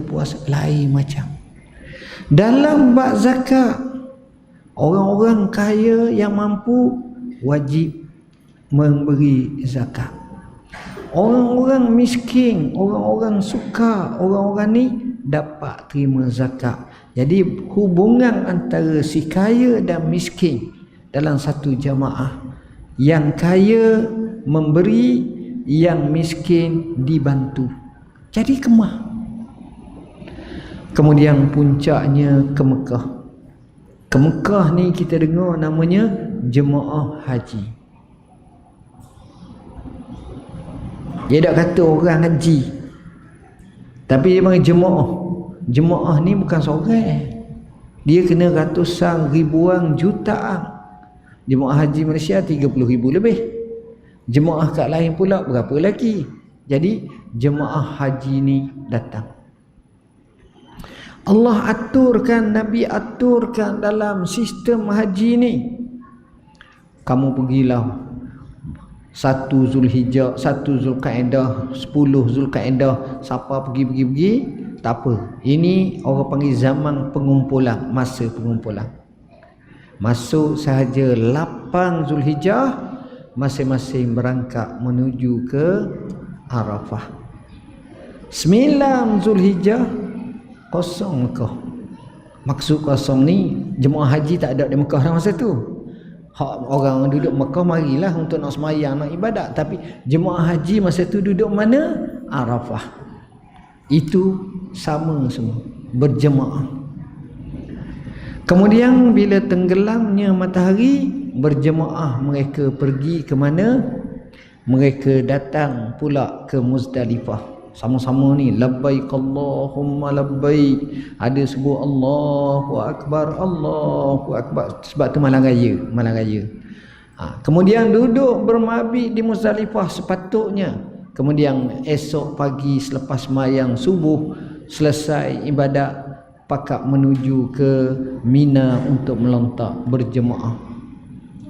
puasa lain macam. Dalam bab zakat orang-orang kaya yang mampu wajib memberi zakat. Orang-orang miskin orang-orang suka orang-orang ni dapat terima zakat. Jadi hubungan antara si kaya dan miskin dalam satu jamaah. Yang kaya memberi yang miskin dibantu. Jadi kemah kemudian puncaknya ke Mekah. Ke Mekah ni kita dengar namanya jemaah haji. Dia tak kata orang haji. Tapi dia panggil jemaah. Jemaah ni bukan seorang dia kena ratusan ribuan jutaan. Jemaah haji Malaysia 30 ribu lebih. Jemaah kat lain pula berapa lagi? Jadi jemaah haji ni datang Allah aturkan Nabi aturkan dalam sistem haji ni kamu pergilah satu Zulhijjah, satu Zulkaidah, sepuluh Zulkaidah, siapa pergi-pergi-pergi, tak apa. Ini orang panggil zaman pengumpulan, masa pengumpulan. Masuk sahaja lapan Zulhijjah, masing-masing berangkat menuju ke Arafah. Sembilan Zulhijjah, kosong Mekah. Maksud kosong ni, jemaah haji tak ada di Mekah dalam masa tu. Hak orang duduk Mekah marilah untuk nak semayang nak ibadat. Tapi jemaah haji masa tu duduk mana? Arafah. Itu sama semua. Berjemaah. Kemudian bila tenggelamnya matahari berjemaah mereka pergi ke mana? Mereka datang pula ke Muzdalifah sama-sama ni labbaik Allahumma labbaik. Ada sebut Allahu akbar Allahu akbar. Sebab tu malam raya malam raya. Ha. kemudian duduk bermabit di Muzdalifah sepatutnya. Kemudian esok pagi selepas mayang subuh selesai ibadat pakak menuju ke Mina untuk melontak berjemaah.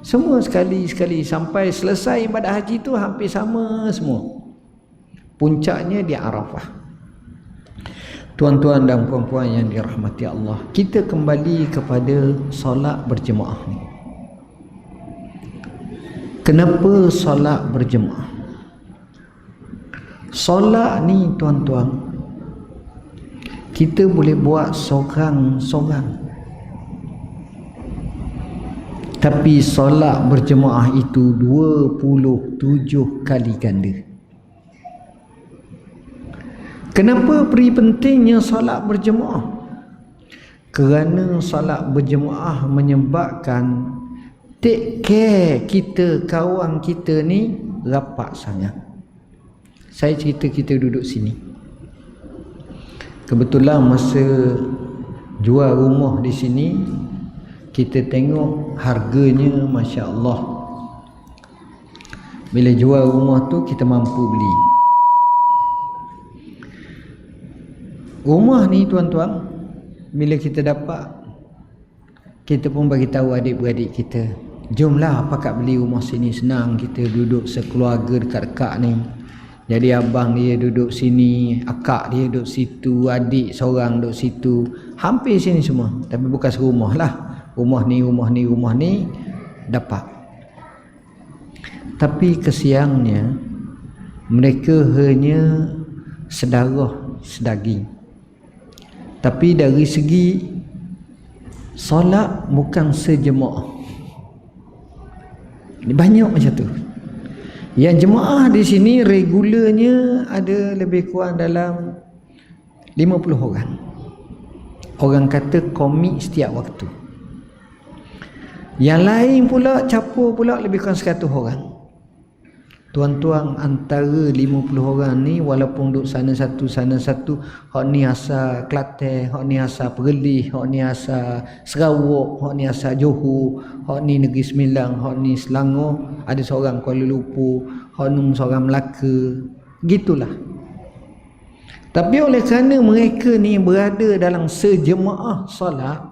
Semua sekali-sekali sampai selesai ibadat haji tu hampir sama semua puncaknya di Arafah. Tuan-tuan dan puan-puan yang dirahmati Allah kita kembali kepada solat berjemaah ni. Kenapa solat berjemaah? Solat ni tuan-tuan kita boleh buat seorang-seorang tapi solat berjemaah itu 27 kali ganda Kenapa beri pentingnya solat berjemaah? Kerana solat berjemaah menyebabkan take care kita, kawan kita ni rapat sangat. Saya cerita kita duduk sini. Kebetulan masa jual rumah di sini, kita tengok harganya Masya Allah. Bila jual rumah tu kita mampu beli. Rumah ni tuan-tuan bila kita dapat kita pun bagi tahu adik-beradik kita jomlah pakat beli rumah sini? Senang kita duduk sekeluarga dekat-dekat ni. Jadi abang dia duduk sini akak dia duduk situ adik seorang duduk situ. Hampir sini semua tapi bukan serumah lah. Rumah ni rumah ni rumah ni dapat. Tapi kesiangnya mereka hanya sedarah sedaging tapi dari segi solat bukan sejemaah banyak macam tu. Yang jemaah di sini regularnya ada lebih kurang dalam 50 orang. Orang kata komik setiap waktu. Yang lain pula capur pula lebih kurang 100 orang Tuan-tuan antara 50 orang ni walaupun duduk sana satu sana satu hak ni asal Kelantan, hak ni asal Perlis, hak ni asal Sarawak, hak ni asal Johor, hak ni Negeri Sembilan, hak ni Selangor, ada seorang Kuala Lumpur, hak ni seorang Melaka. Gitulah. Tapi oleh kerana mereka ni berada dalam sejemaah solat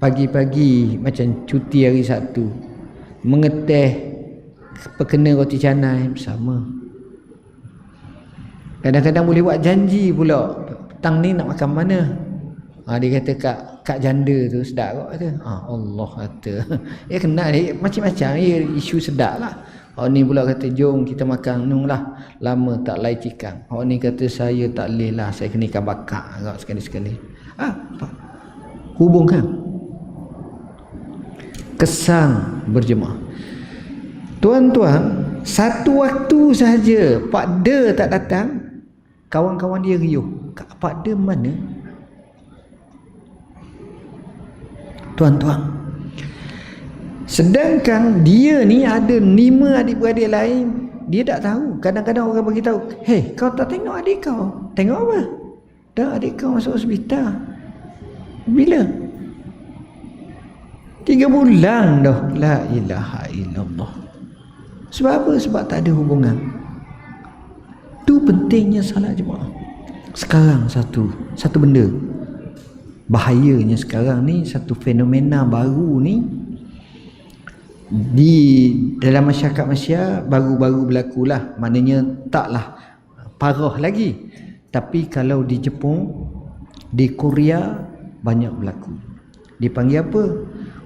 pagi-pagi macam cuti hari Sabtu mengeteh perkena roti canai bersama kadang-kadang boleh buat janji pula. Petang ni nak makan mana? Ha, dia kata kak kak janda tu sedap kok kata. Ha, Allah kata. Ya kenal dia macam-macam. Ya isu sedap lah. Orang ni pula kata jom kita makan. Nung lah. Lama tak lai cikang orang ni kata saya tak boleh lah. Saya kena ikan bakar. Sekali-sekali. Ah, apa? Hubungkan. Kesang berjemaah tuan-tuan satu waktu sahaja Pak De tak datang kawan-kawan dia riuh. Pak De mana? Tuan-tuan sedangkan dia ni ada lima adik-beradik lain dia tak tahu. Kadang-kadang orang beritahu hei kau tak tengok adik kau? Tengok apa? Dah adik kau masuk hospital. Bila? Tiga bulan dah. La ilaha illallah sebab apa? Sebab tak ada hubungan. Tu pentingnya salat jemaah. Sekarang satu, satu benda. Bahayanya sekarang ni satu fenomena baru ni di dalam masyarakat Malaysia baru-baru berlaku lah. Maknanya taklah parah lagi. Tapi kalau di Jepun, di Korea banyak berlaku. Dipanggil apa?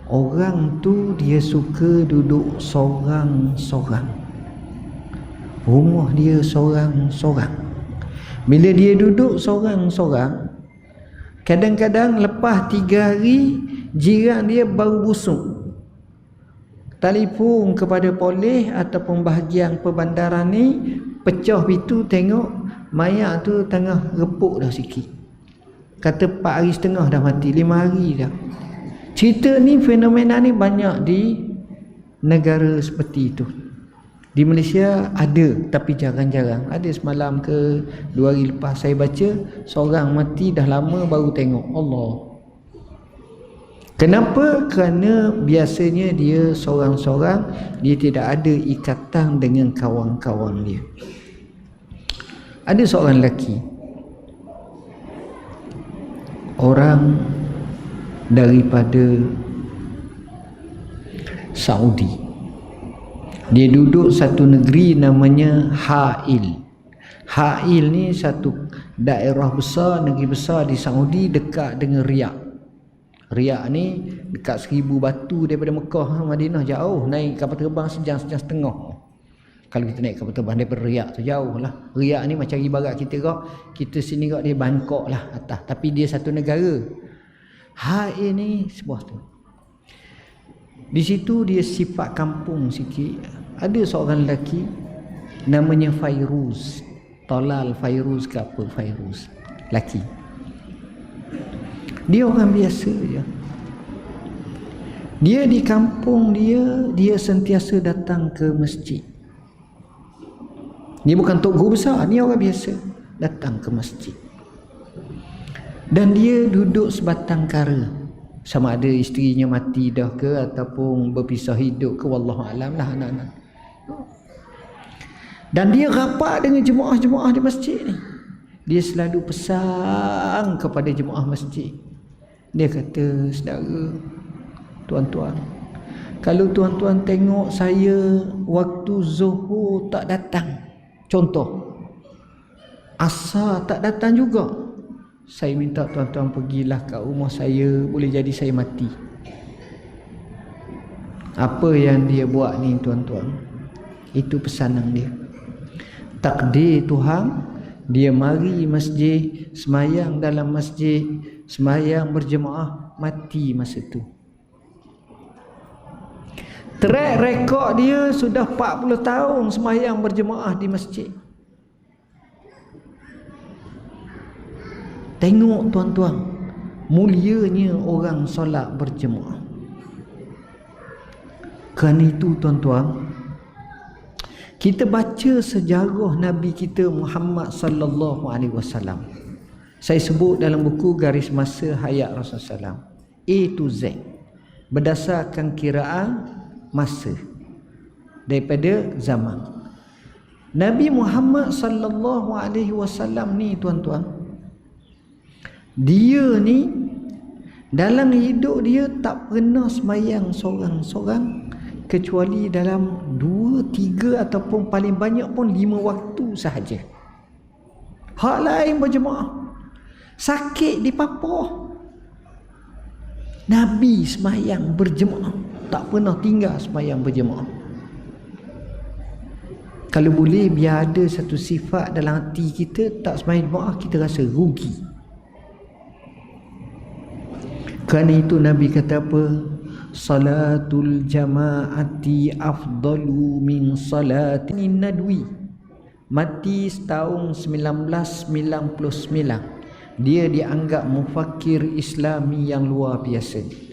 Orang tu dia suka duduk seorang-seorang. Rumah dia seorang-seorang. Bila dia duduk seorang-seorang Kadang-kadang lepas tiga hari Jiran dia baru busuk. Telefon kepada polis Ataupun bahagian perbandaran ni Pecah pintu tengok Mayat tu tengah repuk dah sikit. Kata 4 hari setengah dah mati 5 hari dah Cerita ni fenomena ni banyak di negara seperti itu. Di Malaysia ada tapi jarang-jarang. Ada semalam ke dua hari lepas saya baca seorang mati dah lama baru tengok. Allah. Kenapa? Kerana biasanya dia seorang-seorang dia tidak ada ikatan dengan kawan-kawan dia. Ada seorang lelaki orang daripada Saudi. Dia duduk satu negeri namanya Ha'il. Ha'il ni satu daerah besar negeri besar di Saudi dekat dengan Riyadh. Riyadh ni dekat seribu batu daripada Mekah Madinah jauh naik kapal terbang sejam sejam setengah. Kalau kita naik kapal terbang daripada Riyadh tu jauh lah Riyadh ni macam ibarat kita kok kita sini kok dia Bangkok lah atas. Tapi dia satu negara Ha ini sebuah tu. Di situ dia sifat kampung sikit. Ada seorang lelaki namanya Fairuz. Tolal Fairuz ke apa Fairuz. Laki. Dia orang biasa je. Dia di kampung dia, dia sentiasa datang ke masjid. Dia bukan tok guru besar, ni orang biasa datang ke masjid dan dia duduk sebatang kara. Sama ada isterinya mati dah ke ataupun berpisah hidup ke wallahu alam lah anak-anak. Dan dia rapat dengan jemaah-jemaah di masjid ni. Dia selalu pesan kepada jemaah masjid. Dia kata saudara tuan-tuan kalau tuan-tuan tengok saya waktu zuhur tak datang. Contoh asar tak datang juga saya minta tuan-tuan pergilah kat rumah saya boleh jadi saya mati. Apa yang dia buat ni tuan-tuan? Itu pesanan dia. Takdir Tuhan dia mari masjid semayang dalam masjid semayang berjemaah mati masa tu. Track rekod dia sudah 40 tahun semayang berjemaah di masjid Tengok tuan-tuan Mulianya orang solat berjemaah Kerana itu tuan-tuan Kita baca sejarah Nabi kita Muhammad sallallahu alaihi wasallam. Saya sebut dalam buku garis masa hayat Rasulullah SAW A to Z Berdasarkan kiraan masa Daripada zaman Nabi Muhammad sallallahu alaihi wasallam ni tuan-tuan dia ni dalam hidup dia tak pernah semayang seorang-seorang kecuali dalam dua, tiga ataupun paling banyak pun lima waktu sahaja. Hak lain berjemaah. Sakit di papoh. Nabi semayang berjemaah. Tak pernah tinggal semayang berjemaah. Kalau boleh biar ada satu sifat dalam hati kita tak semayang berjemaah kita rasa rugi. Kerana itu Nabi kata apa? Salatul jama'ati afdalu min salatin nadwi. Mati setahun 1999 dia dianggap mufakir islami yang luar biasa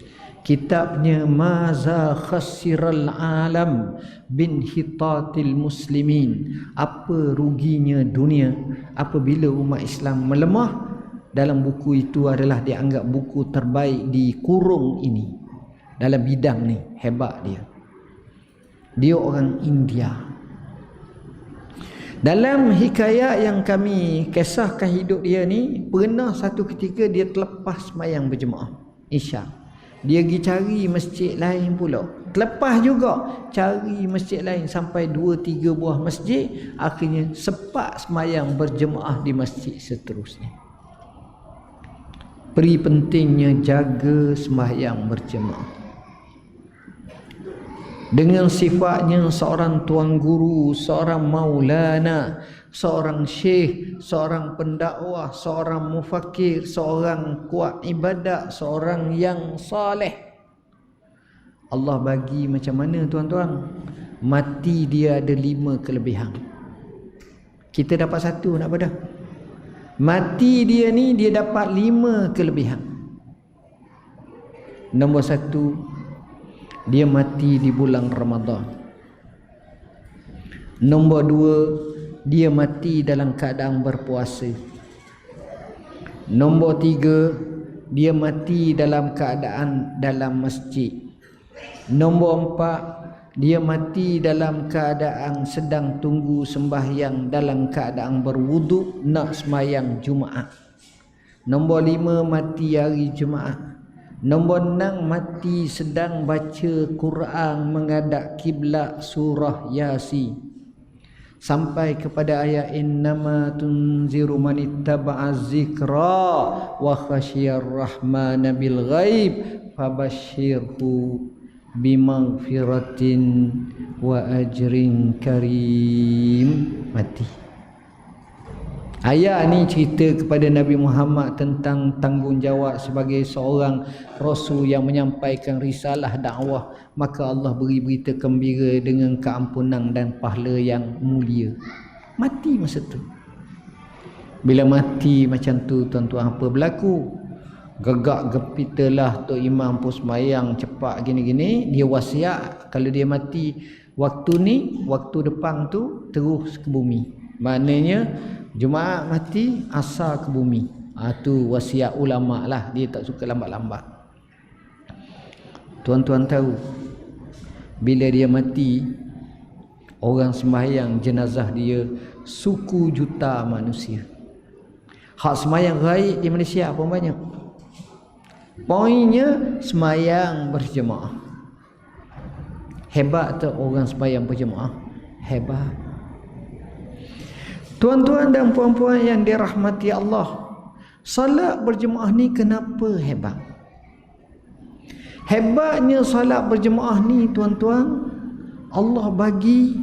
kitabnya maza khasiral alam bin hitatil muslimin apa ruginya dunia apabila umat Islam melemah dalam buku itu adalah dianggap buku terbaik di kurung ini dalam bidang ni hebat dia dia orang India dalam hikayat yang kami kisahkan hidup dia ni, pernah satu ketika dia terlepas mayang berjemaah. Isya. Dia pergi cari masjid lain pula. Terlepas juga cari masjid lain sampai dua tiga buah masjid. Akhirnya sepak semayang berjemaah di masjid seterusnya. Peri pentingnya jaga semayang berjemaah dengan sifatnya seorang tuan guru, seorang maulana, seorang syekh, seorang pendakwah, seorang mufakir, seorang kuat ibadat, seorang yang saleh. Allah bagi macam mana tuan-tuan? Mati dia ada lima kelebihan. Kita dapat satu nak pada? Mati dia ni dia dapat lima kelebihan. Nombor satu, dia mati di bulan Ramadan. Nombor dua, dia mati dalam keadaan berpuasa. Nombor tiga, dia mati dalam keadaan dalam masjid. Nombor empat, dia mati dalam keadaan sedang tunggu sembahyang dalam keadaan berwuduk nak semayang Jumaat. Nombor lima, mati hari Jumaat. Nombor enam mati sedang baca Quran menghadap kiblat surah Yasin. Sampai kepada ayat innama tunziru man ittaba'a zikra wa khasyiyar rahmana bil ghaib fabashshirhu bimaghfiratin wa ajrin karim. Mati. Ayat ni cerita kepada Nabi Muhammad tentang tanggungjawab sebagai seorang rasul yang menyampaikan risalah dakwah maka Allah beri berita gembira dengan keampunan dan pahala yang mulia. Mati masa tu. Bila mati macam tu tuan-tuan apa berlaku? Gegak gepitalah Tok Imam Pusmayang cepat gini-gini dia wasiat kalau dia mati waktu ni waktu depan tu terus ke bumi. Maknanya Jumaat mati asal ke bumi. Ha, tu wasiat ulama lah. Dia tak suka lambat-lambat. Tuan-tuan tahu. Bila dia mati. Orang sembahyang jenazah dia. Suku juta manusia. Hak sembahyang raib di Malaysia apa banyak? Poinnya sembahyang berjemaah. Hebat tu orang sembahyang berjemaah. Hebat. Tuan-tuan dan puan-puan yang dirahmati Allah. Salat berjemaah ni kenapa hebat? Hebatnya salat berjemaah ni tuan-tuan. Allah bagi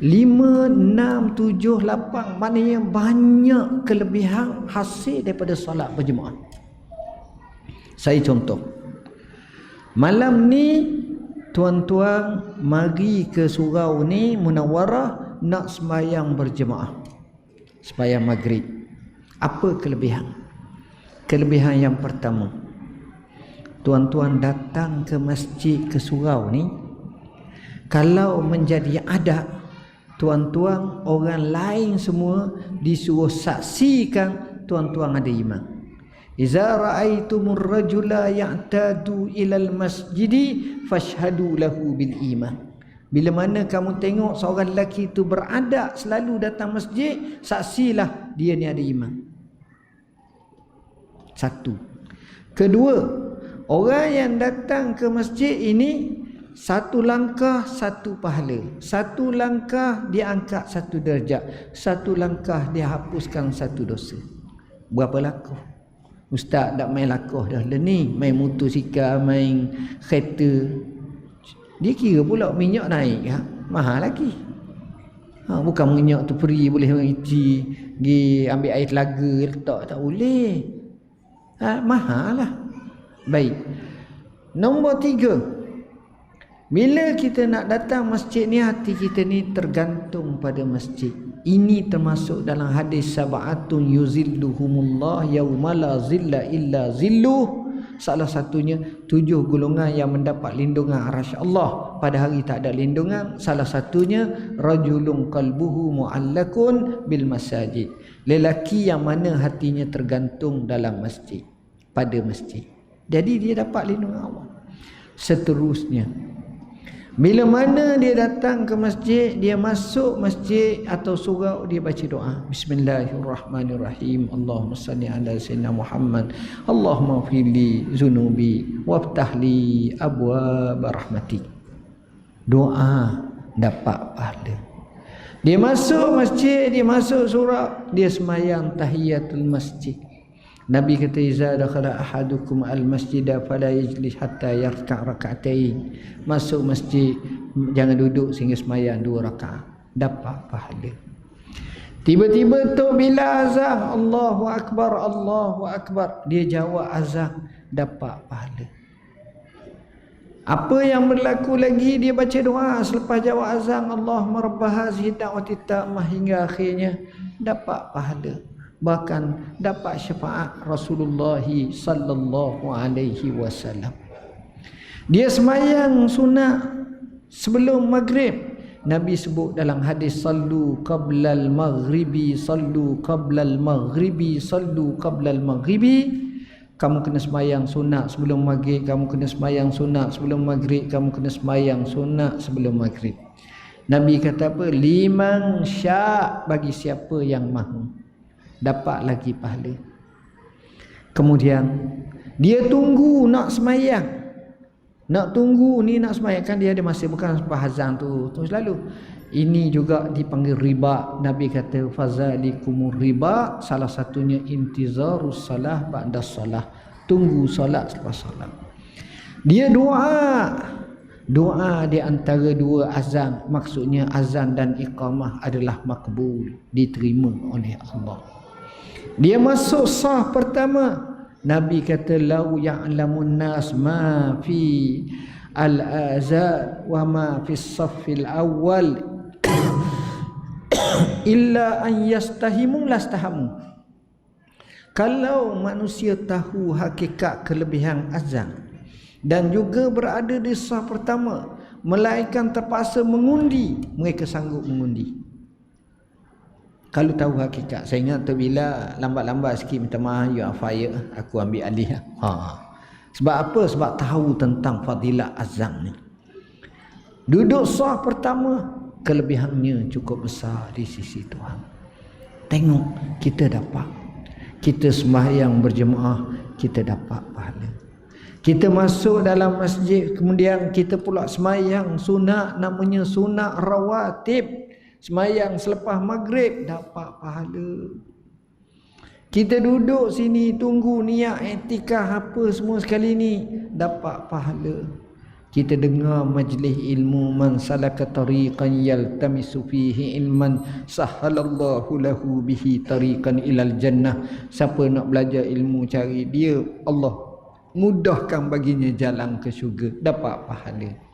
lima, enam, tujuh, lapan. Maknanya banyak kelebihan hasil daripada salat berjemaah. Saya contoh. Malam ni tuan-tuan mari ke surau ni munawarah nak sembahyang berjemaah sembahyang maghrib. Apa kelebihan? Kelebihan yang pertama. Tuan-tuan datang ke masjid ke surau ni kalau menjadi adat tuan-tuan orang lain semua disuruh saksikan tuan-tuan ada iman. Iza ra'aitumur rajula ya'tadu ilal masjidi fashhadu lahu bil iman. Bila mana kamu tengok seorang lelaki itu beradab selalu datang masjid, saksilah dia ni ada iman. Satu. Kedua, orang yang datang ke masjid ini satu langkah satu pahala satu langkah dia angkat satu darjat satu langkah dia hapuskan satu dosa berapa lakuh ustaz tak main lakuh dah. Lah ni main motosikal main kereta. Dia kira pula minyak naik ha? mahal lagi. Ha, bukan minyak tu free boleh isi pergi ambil air telaga letak tak boleh. Ha, mahal lah. Baik. Nombor tiga. Bila kita nak datang masjid ni hati kita ni tergantung pada masjid. Ini termasuk dalam hadis sab'atun yuzilluhumullah yaumala zilla illa zilluh. Salah satunya tujuh golongan yang mendapat lindungan arasy Allah pada hari tak ada lindungan. Salah satunya rajulun qalbuhu mu'allakun bil masajid. Lelaki yang mana hatinya tergantung dalam masjid, pada masjid. Jadi dia dapat lindungan Allah. Seterusnya bila mana dia datang ke masjid, dia masuk masjid atau surau dia baca doa. Bismillahirrahmanirrahim. Allahumma salli ala sayyidina Muhammad. Allahumma fili zunubi waftah li abwaab rahmatik. Doa dapat pahala. Dia masuk masjid, dia masuk surau, dia semayang tahiyatul masjid. Nabi kata iza dakhala ahadukum al masjid fala yajlis hatta yarka' rak'atain. Masuk masjid jangan duduk sehingga sembahyang dua rakaat. Dapat pahala. Tiba-tiba tu bila azan Allahu akbar Allahu akbar dia jawab azan dapat pahala. Apa yang berlaku lagi dia baca doa selepas jawab azan Allah marabbah hazihi da'wati ta'mah hingga akhirnya dapat pahala bahkan dapat syafaat Rasulullah sallallahu alaihi wasallam. Dia semayang sunat sebelum maghrib. Nabi sebut dalam hadis sallu qablal maghribi sallu qablal maghribi sallu qablal maghribi kamu kena semayang sunat sebelum maghrib kamu kena semayang sunat sebelum maghrib kamu kena semayang sunat sebelum maghrib Nabi kata apa liman syak bagi siapa yang mahu dapat lagi pahala. Kemudian dia tunggu nak semayang. Nak tunggu ni nak semayang. Kan dia ada masa bukan bahazan tu tu selalu. Ini juga dipanggil riba. Nabi kata fazalikumur riba. Salah satunya intizarus salah ba'da salah. Tunggu solat selepas solat dia doa. Doa di antara dua azan. Maksudnya azan dan iqamah adalah makbul diterima oleh Allah dia masuk sah pertama. Nabi kata lau ya'lamun nas ma fi al-azan wa ma fi as-saffil awwal illa an yastahimu lastahamu. Kalau manusia tahu hakikat kelebihan azan dan juga berada di sah pertama, melainkan terpaksa mengundi, mereka sanggup mengundi kalau tahu hakikat saya ingat tu bila lambat-lambat sikit minta maaf you are fire aku ambil alih. Ha. Sebab apa? Sebab tahu tentang fadilah azam ni. Duduk sah pertama kelebihannya cukup besar di sisi Tuhan. Tengok kita dapat. Kita sembahyang berjemaah kita dapat pahala. Kita masuk dalam masjid kemudian kita pula sembahyang sunat namanya sunat rawatib Semayang selepas maghrib dapat pahala. Kita duduk sini tunggu niat etika apa semua sekali ni dapat pahala. Kita dengar majlis ilmu man salaka tariqan yaltamisu fihi ilman sahalallahu lahu bihi tariqan ilal jannah. Siapa nak belajar ilmu cari dia Allah mudahkan baginya jalan ke syurga dapat pahala.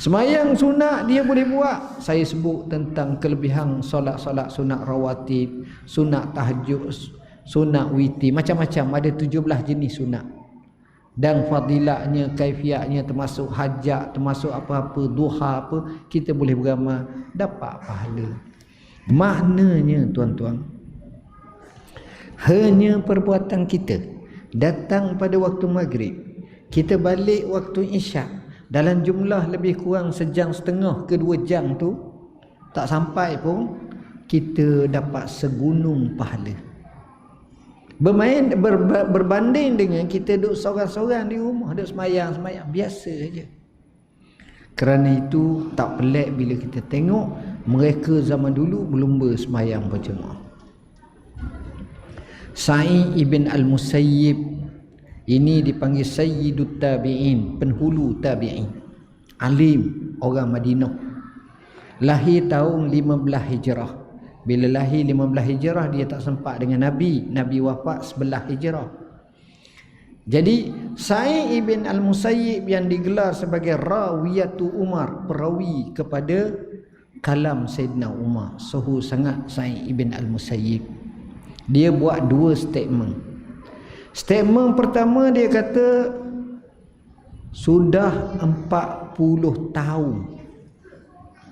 Semayang sunat dia boleh buat. Saya sebut tentang kelebihan solat-solat sunat rawatib, sunat tahajud, sunat witi, macam-macam ada 17 jenis sunat. Dan fadilahnya, kaifiatnya termasuk hajat, termasuk apa-apa duha apa, kita boleh beramal dapat pahala. Maknanya tuan-tuan, hanya perbuatan kita datang pada waktu maghrib, kita balik waktu isyak, dalam jumlah lebih kurang sejam setengah ke dua jam tu tak sampai pun kita dapat segunung pahala. Bermain ber, berbanding dengan kita duduk seorang-seorang di rumah duduk semayang semayang biasa saja. Kerana itu tak pelik bila kita tengok mereka zaman dulu berlumba semayang berjemaah. Sa'id ibn al-Musayyib ini dipanggil Sayyidut Tabi'in penghulu Tabi'in. Alim orang Madinah. Lahir tahun 15 Hijrah. Bila lahir 15 Hijrah dia tak sempat dengan Nabi. Nabi wafat sebelah Hijrah. Jadi Sa'id ibn al-Musayyib yang digelar sebagai Rawiyatu Umar perawi kepada kalam Sayyidina Umar. Suhu sangat Sa'id ibn al-Musayyib. Dia buat dua statement statement pertama dia kata sudah 40 tahun.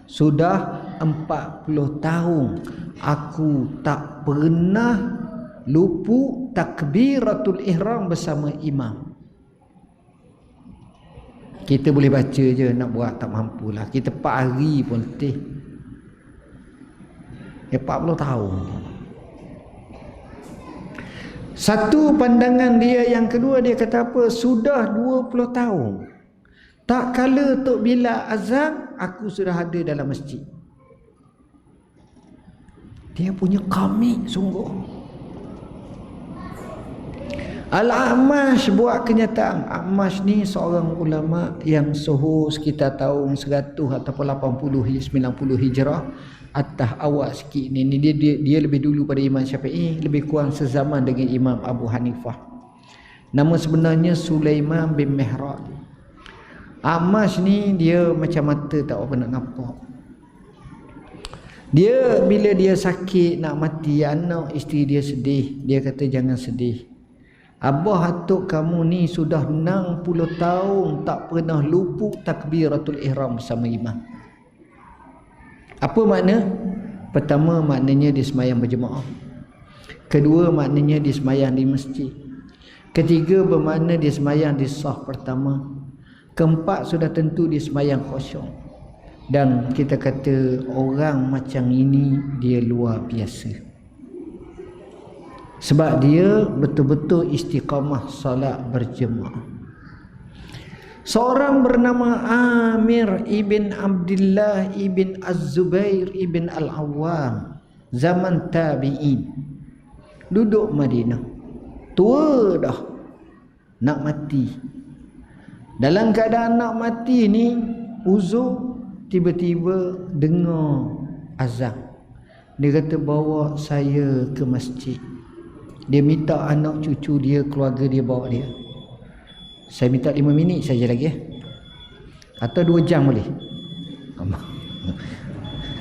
Sudah 40 tahun. Aku tak pernah lupu takbiratul ihram bersama imam. Kita boleh baca je nak buat tak mampulah. Kita 4 hari pun letih. 40 tahun satu pandangan dia yang kedua dia kata apa? Sudah 20 tahun. Tak kala Tok Bila azan, aku sudah ada dalam masjid. Dia punya kami sungguh. Al-Amash buat kenyataan. Amash ni seorang ulama yang suhu sekitar tahun 100 ataupun 80 90 hijrah atas awal sikit ni, ni dia, dia dia lebih dulu pada Imam Syafi'i lebih kurang sezaman dengan Imam Abu Hanifah. Nama sebenarnya Sulaiman bin Mihran Amash ni dia macam mata tak apa nak nampak. Dia bila dia sakit nak mati anak isteri dia sedih. Dia kata jangan sedih. Abah atuk kamu ni sudah 60 tahun tak pernah luput takbiratul ihram bersama imam apa makna? Pertama maknanya dia semayang berjemaah. Kedua maknanya dia semayang di masjid. Ketiga bermakna dia semayang di sah pertama. Keempat sudah tentu dia semayang khusyuk. Dan kita kata orang macam ini dia luar biasa. Sebab dia betul-betul istiqamah salat berjemaah. Seorang bernama Amir ibn Abdullah ibn Az-Zubair ibn Al-Awwam zaman tabi'in. Duduk Madinah. Tua dah. Nak mati. Dalam keadaan nak mati ni uzur tiba-tiba dengar azan. Dia kata bawa saya ke masjid. Dia minta anak cucu dia keluarga dia bawa dia saya minta lima minit saja lagi ya. Atau dua jam boleh.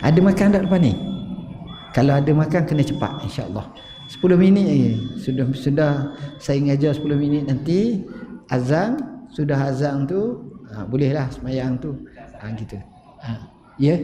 Ada makan tak depan ni? Kalau ada makan kena cepat insya-Allah. 10 minit lagi. Sudah sudah saya ngajar 10 minit nanti azan, sudah azan tu ha, bolehlah semayang tu. Ha gitu. Ha, ya. Yeah?